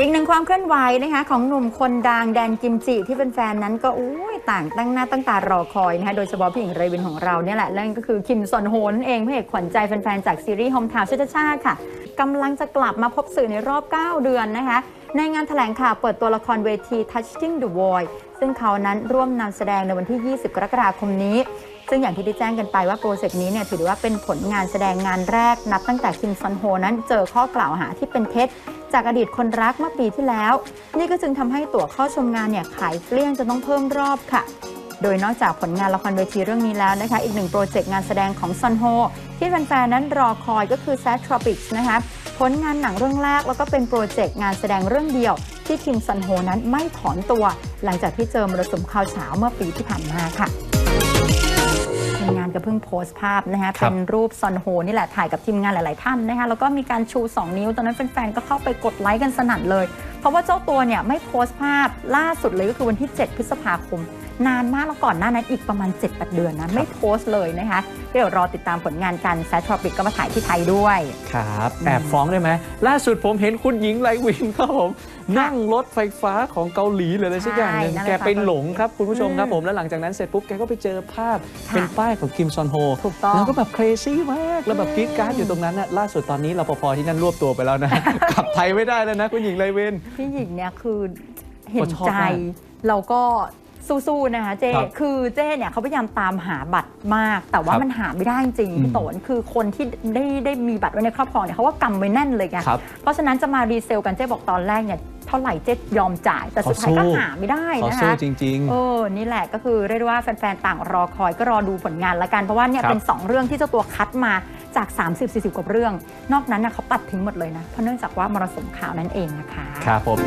อีกหนึ่งความเคลื่อนไหวนะคะของหนุ่มคนดังแดนกิมจิที่เป็นแฟนๆนั้นก็อุ้ยต่างตั้งหน้าตั้งตารอคอยนะคะโดยเฉพาะพี่หญิงเรวินของเราเนี่ยแหละนั่นก็คือคิมซอนโฮนเองพระเอกขวัญใจแฟนๆจากซีรีส์โฮมทาวน์ชาติชาติค่ะกำลังจะกลับมาพบสื่อในรอบ 9 เดือนนะคะ ในงานแถลงข่าวเปิดตัวละครเวที Touching the Void ซึ่งเขานั้นร่วมนำแสดงในวันที่ 20 กรกฎาคมนี้ ซึ่งอย่างที่ได้แจ้งกันไปว่าโปรเจกต์นี้เนี่ยถือว่าเป็นผลงานแสดงงานแรกนับตั้งแต่คิมซอนโฮนั้นเจอข้อกล่าวหาที่เป็นเท็จจากอดีตคนรักเมื่อปีที่แล้ว นี่ก็จึงทำให้ตั๋วเข้าชมงานเนี่ยขายเกลี้ยงจนต้องเพิ่มรอบค่ะ โดยนอกจากผลงานละครเวทีเรื่องนี้แล้วนะคะ อีกหนึ่งโปรเจกต์งานแสดงของซอนโฮที่แฟนๆนั้นรอคอยก็คือ Sad Tropics นะคะ ผลงานหนังเรื่องแรกแล้วก็เป็นโปรเจกต์งานแสดงเรื่องเดียว ที่คิมซอนโฮนั้นไม่ถอนตัว หลังจากที่เจอมรสุมข่าวเช้าเมื่อปีที่ผ่านมาค่ะทีมงานก็เพิ่งโพสต์ภาพนะคะครัเป็บนรูปซอนโฮนี่แหละถ่ายกับทีมงานหลาย ๆ ท่านนะคะแล้วก็มีการชู 2 นิ้วตอนนั้นแฟน ๆ ก็เข้าไปกดไลค์กันสนั่นเลย เพราะว่าเจ้าตัวเนี่ยไม่โพสต์ภาพล่าสุดเลยก็คือวันที่ 7 พฤษภาคม นานมากแล้วก่อนหน้านั้นอีกประมาณ 7-8 เดือนนะ ไม่โพสต์เลยนะคะเดี๋ยวรอติดตามผลงานกันแซททรอปิกก็มาถ่ายที่ไทยด้วย ครับแอบฟ้องได้ไหมล่าสุดผมเห็นคุณหญิงไลวินครับผม นั่งรถไฟฟ้าของเกาหลีเลยอะไรสักอย่างหนึ่งใช่นั่งรถแกไฟฟ้าไปหลงครับคุณผู้ชมครับอืมผมแล้วหลังจากนั้นเสร็จปุ๊บแกก็ไปเจอภาพค่ะเป็นป้ายของคิมซอนโฮถูกต้องแล้วก็แบบเครซี่มากแล้วแบบอืมกรีดกราร์ดอยู่ตรงนั้นนะล่าสุดตอนนี้รปภที่นั่นรวบตัวไปแล้วนะกลับไทยไม่ได้แล้วนะ คุณหญิงไลวินพี่หญิงเนี่ยคือเห็นผมชอบใจมากเราก็ สู้ๆนะคะเจ้ครับคือเจ้เนี่ยเขาพยายามตามหาบัตรมาก แต่ว่าครับมันหาไม่ได้จริงอืมพี่โตนคือคนที่ได้ได้มีบัตรไว้ในครอบครองเนี่ยเขาว่ากำไว้แน่นเลยไงครับเพราะฉะนั้นจะมารีเซลกันเจ้บอกตอนแรกเนี่ยเท่าไหร่เจ้ยอมจ่าย แต่สุดท้ายก็ขอสู้ หาไม่ได้ขอนะสู้คะ จริง เออ นี่แหละก็คือเรียกได้ว่าแฟน ๆ ต่างรอคอยก็รอดูผลงานละกัน เพราะว่าเนี่ยครับเป็น 2 เรื่องที่เจ้าตัวคัดมาจาก 30-40 กว่าเรื่อง นอกนั้นน่ะเขาปัดทิ้งหมดเลยนะ เพราะเนื่องจากว่ามรสุมข่าวนั่นเองนะคะ ๆ ครับผม